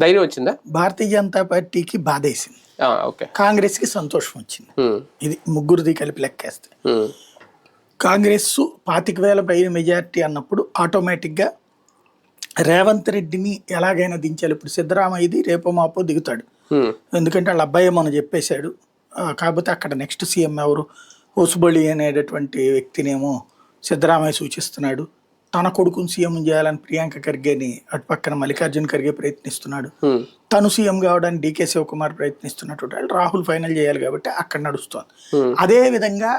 ధైర్యం వచ్చిందా? భారతీయ జనతా పార్టీకి బాధేసింది. ఆ, ఓకే. కాంగ్రెస్కి సంతోషం వచ్చింది. ఇది ముగ్గురిది కలిపి లెక్కేస్తే. కాంగ్రెస్ పాతిక వేల పైన మెజారిటీ అన్నప్పుడు ఆటోమేటిక్గా రేవంత్ రెడ్డిని ఎలాగైనా దించాలి. ఇప్పుడు సిద్ధరామయ్యది రేపో మాపో దిగుతాడు. ఎందుకంటే వాళ్ళ అబ్బాయి మనం చెప్పేశాడు. కాకపోతే అక్కడ నెక్స్ట్ సీఎం ఎవరు? హోసుబడి అనేటటువంటి వ్యక్తినేమో సిద్ధరామయ్య సూచిస్తున్నాడు. తన కొడుకుని సీఎం చేయాలని ప్రియాంక ఖర్గేని అటు పక్కన మల్లికార్జున ఖర్గే ప్రయత్నిస్తున్నాడు. తను సీఎం కావడానికి డీకే శివకుమార్ ప్రయత్నిస్తున్నటువంటి వాళ్ళు రాహుల్ ఫైనల్ చేయాలి కాబట్టి అక్కడ నడుస్తోంది. అదే విధంగా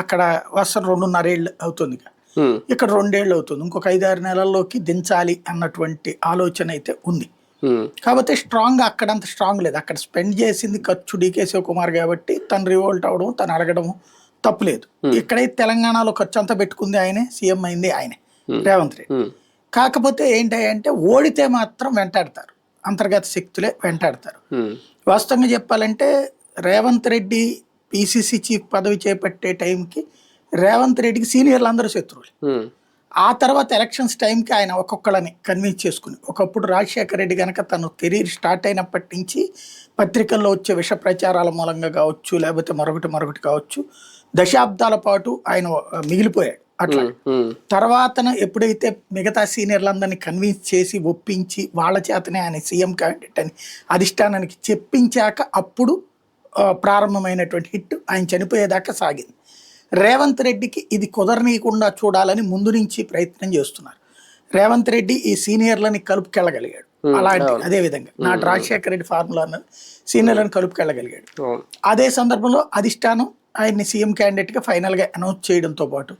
అక్కడ వరుస రెండున్నరేళ్ళు అవుతుంది ఇక్కడ రెండేళ్ళు అవుతుంది. ఇంకొక ఐదారు నెలల్లోకి దించాలి అన్నటువంటి ఆలోచన అయితే ఉంది. కాకపోతే స్ట్రాంగ్ అక్కడంత స్ట్రాంగ్ లేదు. అక్కడ స్పెండ్ చేసింది ఖర్చు డీకే శివకుమార్ కాబట్టి తను రివోల్ట్ అవడం తను అడగడం తప్పులేదు ఇక్కడైతే తెలంగాణలో ఖర్చు అంతా పెట్టుకుంది ఆయనే సీఎం అయింది ఆయనే. రేవంత్ రెడ్డి. కాకపోతే ఏంటి అంటే ఓడితే మాత్రం వెంటాడతారు. అంతర్గత శక్తులే వెంటాడతారు. వాస్తవంగా చెప్పాలంటే రేవంత్ రెడ్డి పిసిసి చీఫ్ పదవి చేపట్టే టైంకి రేవంత్ రెడ్డికి సీనియర్లు అందరూ శత్రువులు. ఆ తర్వాత ఎలక్షన్స్ టైంకి ఆయన ఒక్కొక్కళ్ళని కన్విన్స్ చేసుకుని ఒకప్పుడు రాజశేఖర రెడ్డి కనుక తను కెరీర్ స్టార్ట్ అయినప్పటి నుంచి పత్రికల్లో వచ్చే విష ప్రచారాల మూలంగా కావచ్చు లేకపోతే మరొకటి మరొకటి కావచ్చు దశాబ్దాల పాటు ఆయన మిగిలిపోయాడు. అట్లా. ఉమ్, తర్వాతన ఎప్పుడైతే మిగతా సీనియర్లందరినీ కన్విన్స్ చేసి ఒప్పించి వాళ్ళ చేతనే ఆయన సీఎం క్యాండిడేట్ అని అధిష్టానానికి చెప్పించాక అప్పుడు ప్రారంభమైనటువంటి హిట్ ఆయన చనిపోయేదాకా సాగింది. రేవంత్ రెడ్డికి ఇది కుదరనీయకుండా చూడాలని ముందు నుంచి ప్రయత్నం చేస్తున్నారు. రేవంత్ రెడ్డి ఈ సీనియర్లని కలుపుకెళ్ళగలిగాడు. అలాంటి అదే విధంగా నాటి రాజశేఖర రెడ్డి ఫార్ములా అన్నది సీనియర్లను కలుపుకెళ్ళగలిగాడు. అదే సందర్భంలో అధిష్టానం ఆయన్ని సీఎం క్యాండిడేట్గా ఫైనల్గా అనౌన్స్ చేయడంతో పాటు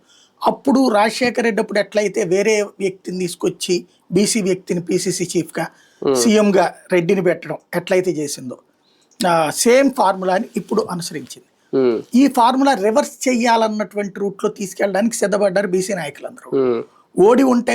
అప్పుడు రాజశేఖర రెడ్డి అప్పుడు ఎట్లయితే వేరే వ్యక్తిని తీసుకొచ్చి బీసీ వ్యక్తిని పీసీసీ చీఫ్గా సీఎంగా రెడ్డిని పెట్టడం ఎట్లయితే చేసిందో సేమ్ ఫార్ములాని ఇప్పుడు అనుసరించింది. ఈ ఫార్ములా రివర్స్ చెయ్యాలన్నటువంటి రూట్లో తీసుకెళ్ళడానికి సిద్ధపడ్డారు బీసీ నాయకులందరూ. ఓడి ఉంటే